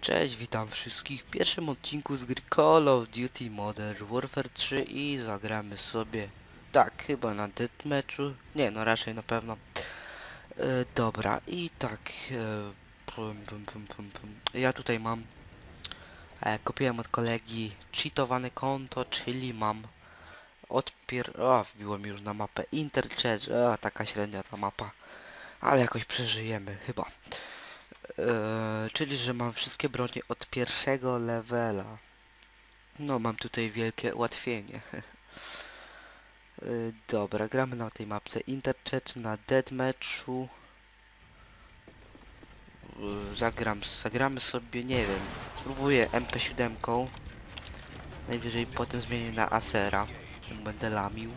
Cześć, witam wszystkich w pierwszym odcinku z gry Call of Duty Modern Warfare 3 i zagramy sobie, tak, chyba na deathmatchu, nie, no raczej na pewno. E, dobra, i tak, e, pum, pum, pum, ja tutaj mam, e, kupiłem od kolegi cheatowane konto, czyli mam odpier... O, wbiło mi już na mapę Interchange, a taka średnia ta mapa, ale jakoś przeżyjemy, chyba. Eee, czyli, że mam wszystkie bronie od pierwszego levela. No, mam tutaj wielkie ułatwienie. Eee, dobra, gramy na tej mapce Interchange na Deathmatchu. Eee, zagram, zagramy sobie, nie wiem, spróbuję MP7. Najwyżej potem zmienię na Acera. Będę lamił.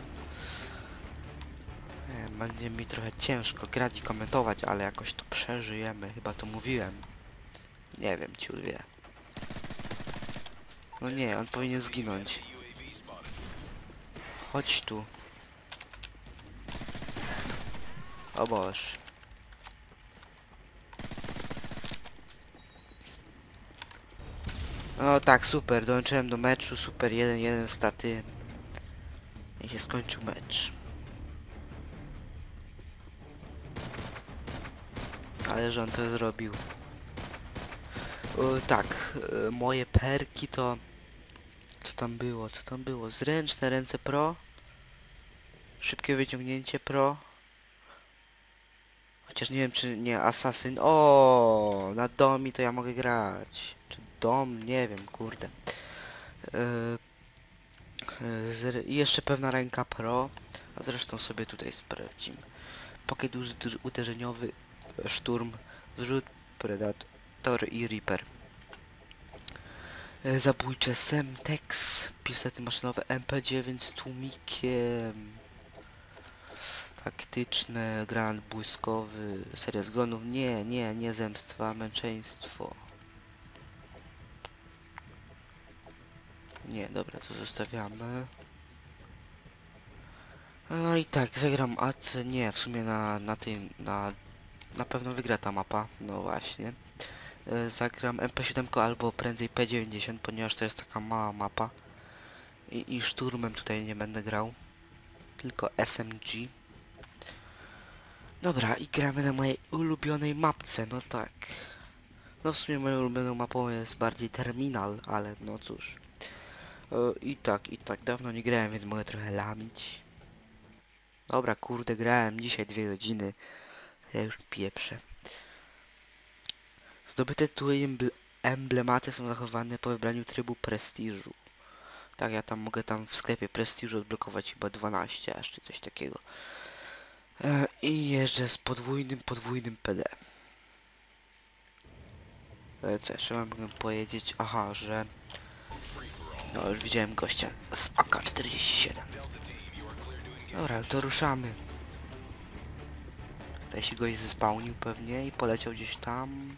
E, Będzie mi trochę ciężko grać i komentować, ale jakoś to przeżyjemy. Chyba to mówiłem. Nie wiem, ciul wie. No nie, on powinien zginąć. Chodź tu. O Boż. No tak, super, dołączyłem do meczu, super, 1-1 staty. I się skończył mecz. Ale że on to zrobił. O, tak, e, moje perki to... Co tam było, co tam było? Zręczne ręce pro. Szybkie wyciągnięcie pro. Chociaż nie wiem czy nie Assassin. O, na domi to ja mogę grać. Czy dom? Nie wiem, kurde. E, e, jeszcze pewna ręka pro. A zresztą sobie tutaj sprawdzimy. Pokiet uderzeniowy Szturm, Zrzut, Predator i Reaper. E, Zabójcze Semtex, pistolety maszynowe MP9 z tłumikiem. Taktyczne, granat błyskowy, seria zgonów. Nie, nie, nie zemstwa, męczeństwo. Nie, dobra, to zostawiamy. No i tak, zagram AC, nie, w sumie na, na tym, na na pewno wygra ta mapa, no właśnie. E, Zagram MP7 albo prędzej P90, ponieważ to jest taka mała mapa. I, I szturmem tutaj nie będę grał. Tylko SMG. Dobra, i gramy na mojej ulubionej mapce, no tak. No w sumie moją ulubioną mapą jest bardziej terminal, ale no cóż. E, I tak, i tak, dawno nie grałem, więc mogę trochę lamić. Dobra, kurde, grałem dzisiaj dwie godziny. Ja już pieprzę. Zdobyte tu emble emblematy są zachowane po wybraniu trybu prestiżu. Tak, ja tam mogę tam w sklepie prestiżu odblokować chyba 12 aż czy coś takiego. E, I jeżdżę z podwójnym, podwójnym PD. E, co jeszcze mam powiedzieć? Aha, że... No już widziałem gościa z AK-47. Dobra, to ruszamy. Tutaj się goś zespałnił pewnie i poleciał gdzieś tam.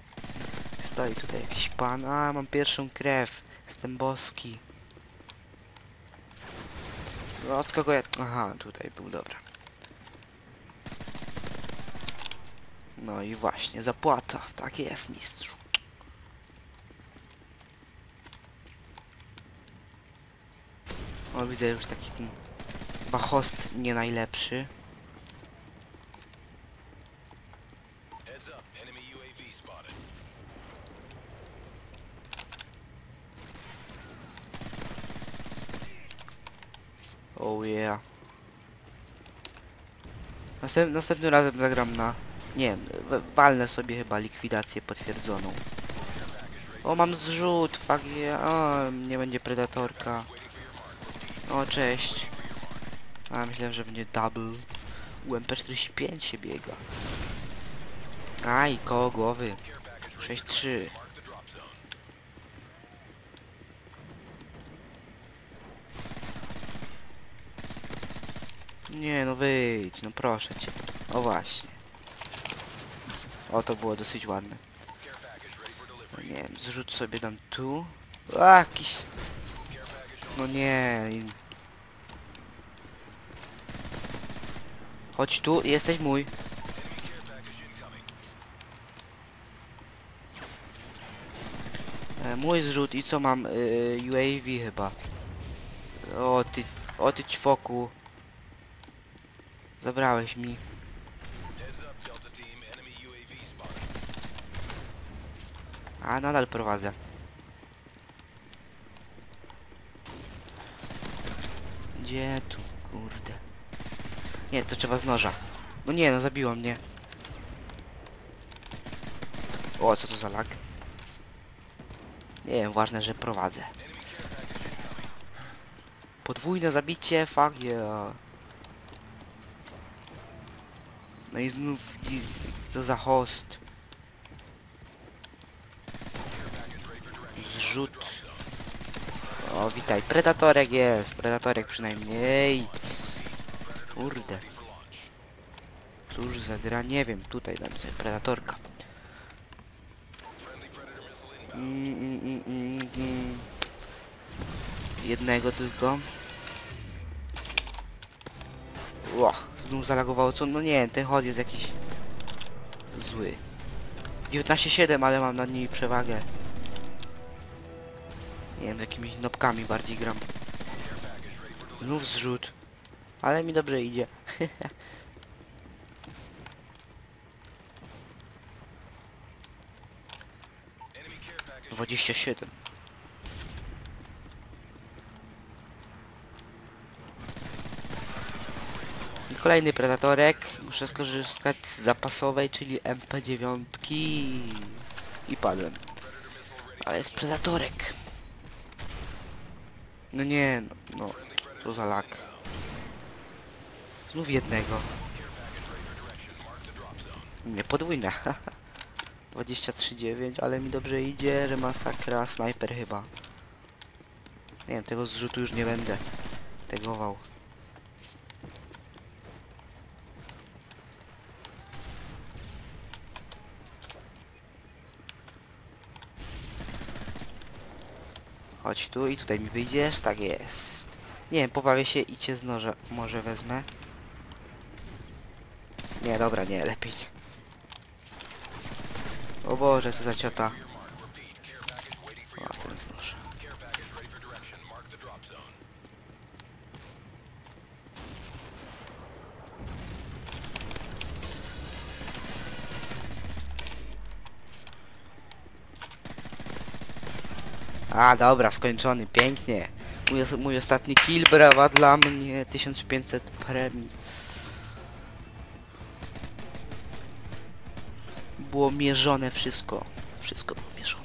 Stoi tutaj jakiś pan. A, mam pierwszą krew. Jestem boski. No od kogo ja... Aha, tutaj był, dobra. No i właśnie, zapłata. Tak jest, mistrzu. O, widzę już taki ten... Bachost nie najlepszy. Heads up, enemy UAV spotted. Oh yeah. Następ, następnym razem zagram na... Nie wiem, walnę sobie chyba likwidację potwierdzoną. O, mam zrzut, fuck yeah. O, nie będzie predatorka. O, cześć. A, myślałem, że będzie double. UMP45 się biega. Aj, koło głowy. 6-3. Mark the drop zone. Nie no wyjdź, no proszę cię. O właśnie. O to było dosyć ładne. No nie wiem, zrzuć sobie tam tu. A, jakiś... No nie. Chodź tu, jesteś mój. E, mój zrzut i co mam? Y, UAV chyba. O ty, o ty ćwoku. Zabrałeś mi. A nadal prowadzę. Gdzie tu, kurde? Nie, to trzeba z noża. No nie, no zabiło mnie. O, co to za lag? Nie wiem, ważne, że prowadzę. Podwójne zabicie, fuck yeah. No i znów, to za host. Zrzut. O, witaj. Predatorek jest. Predatorek przynajmniej. Kurde. Cóż za gra, nie wiem. Tutaj dam sobie Predatorka. Jednego tylko. Ło, znów zalagowało co? No nie, ten hod jest jakiś zły. 19-7, ale mam nad nimi przewagę. Nie wiem, jakimiś nopkami bardziej gram. Znów zrzut. Ale mi dobrze idzie. Enemy care kolejny predatorek. Muszę skorzystać z zapasowej, czyli MP9 i padłem. Ale jest predatorek. No nie, no, no za lak. Znów jednego. Nie, podwójna. 23,9, ale mi dobrze idzie, że masakra, snajper chyba. Nie wiem, tego zrzutu już nie będę tegował. Chodź tu i tutaj mi wyjdziesz, tak jest. Nie wiem, pobawię się i cię z noża może wezmę. Nie, dobra, nie, lepiej. O Boże, co za ciota. A, dobra, skończony, pięknie. Mój, mój ostatni kill, brawa dla mnie, 1500 premii. Było mierzone wszystko, wszystko było mierzone.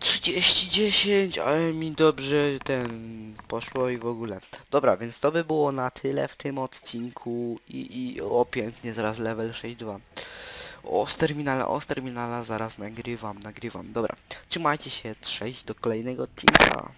30-10, ale mi dobrze ten poszło i w ogóle. Dobra, więc to by było na tyle w tym odcinku i, i o pięknie, zaraz level 6.2. O, z terminala, o, z terminala zaraz nagrywam, nagrywam. Dobra, trzymajcie się, cześć, do kolejnego odcinka.